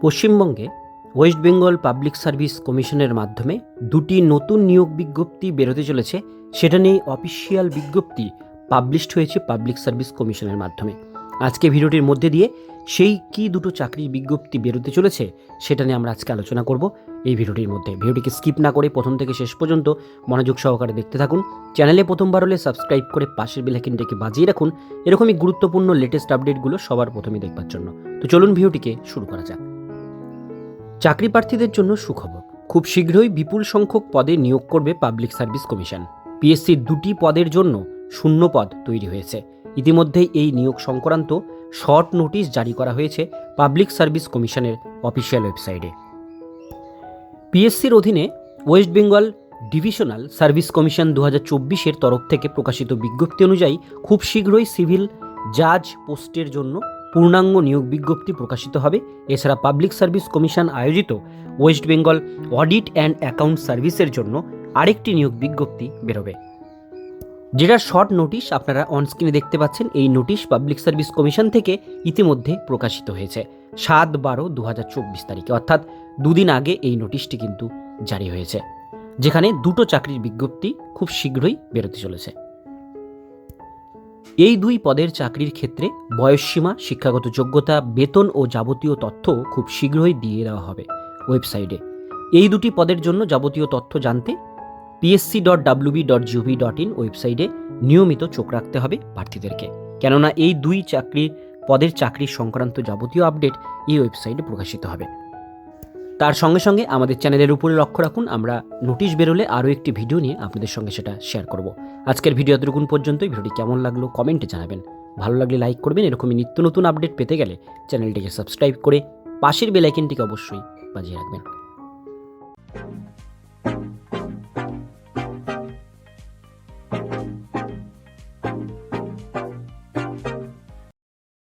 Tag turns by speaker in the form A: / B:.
A: পশ্চিমবঙ্গে West Bengal public service কমিশনের মাধ্যমে দুটি নতুন নিয়োগ বিজ্ঞপ্তি বেরোতে চলেছে। সেটা নিয়ে অফিসিয়াল বিজ্ঞপ্তি পাবলিশড হয়েছে পাবলিক সার্ভিস কমিশনের মাধ্যমে। আজকে ভিডিওটির মধ্যে দিয়ে সেই কি দুটো চাকরির বিজ্ঞপ্তি বেরোতে চলেছে সেটা নিয়ে আমরা আজকে আলোচনা করব এই ভিডিওটির মধ্যে। ভিডিওটিকে স্কিপ না করে প্রথম থেকে শেষ পর্যন্ত মনোযোগ সহকারে দেখতে থাকুন। চ্যানেলে প্রথমবার হলে সাবস্ক্রাইব করে পাশের বেলাইকিনটাকে বাজিয়ে রাখুন। এরকমই গুরুত্বপূর্ণ লেটেস্ট আপডেটগুলো সবার প্রথমে দেখবার জন্য। তো চলুন ভিডিওটিকে শুরু করা যাক। চাকরি প্রার্থীদের জন্য সুখবর। খুব শীঘ্রই বিপুল সংখ্যক পদে নিয়োগ করবে পাবলিক সার্ভিস কমিশন। পিএসসির দুটি পদের জন্য শূন্য পদ তৈরি হয়েছে। ইতিমধ্যেই এই নিয়োগ সংক্রান্ত শর্ট নোটিশ জারি করা হয়েছে পাবলিক সার্ভিস কমিশনের অফিসিয়াল ওয়েবসাইটে। পিএসসির অধীনে West Bengal divisional service commission দু হাজার তরফ থেকে প্রকাশিত বিজ্ঞপ্তি অনুযায়ী খুব শীঘ্রই সিভিল জাজ পোস্টের জন্য পূর্ণাঙ্গ নিয়োগ বিজ্ঞপ্তি প্রকাশিত হবে। এছাড়া পাবলিক সার্ভিস কমিশন আয়োজিত West Bengal audit and account সার্ভিসের জন্য আরেকটি নিয়োগ বিজ্ঞপ্তি বেরোবে। যেটা শর্ট নোটিশ আপনারা অনস্ক্রিনে দেখতে পাচ্ছেন, এই নোটিশ পাবলিক সার্ভিস কমিশন থেকে ইতিমধ্যে প্রকাশিত হয়েছে। সাত বারো দু চব্বিশ তারিখে, অর্থাৎ দুদিন আগে এই নোটিশটি কিন্তু জারি হয়েছে, যেখানে দুটো চাকরির বিজ্ঞপ্তি খুব শীঘ্রই বেরোতে চলেছে। এই দুই পদের চাকরির ক্ষেত্রে বয়সসীমা, শিক্ষাগত যোগ্যতা, বেতন ও যাবতীয় তথ্য খুব শীঘ্রই দিয়ে দেওয়া হবে ওয়েবসাইটে। এই দুটি পদের জন্য যাবতীয় তথ্য জানতে PSC dot WB dot GOV dot in ওয়েবসাইটে নিয়মিত চোখ রাখতে হবে প্রার্থীদেরকে। কেননা এই দুই চাকরির পদের চাকরি সংক্রান্ত যাবতীয় আপডেট এই ওয়েবসাইটে প্রকাশিত হবে। তার সঙ্গে সঙ্গে আমাদের চ্যানেলের উপরে লক্ষ্য রাখুন, আমরা নোটিশ বেরোলে আরও একটি ভিডিও নিয়ে আপনাদের সঙ্গে সেটা শেয়ার করব। আজকের ভিডিও এতটুকুন পর্যন্তই, ভিডিওটি কেমন লাগল কমেন্টে জানাবেন। ভালো লাগলে লাইক করবেন, এরকমই নিত্য নতুন আপডেট পেতে গেলে চ্যানেলটিকে সাবস্ক্রাইব করে পাশের বেলাইকেনটিকে অবশ্যই বাজিয়ে রাখবেন।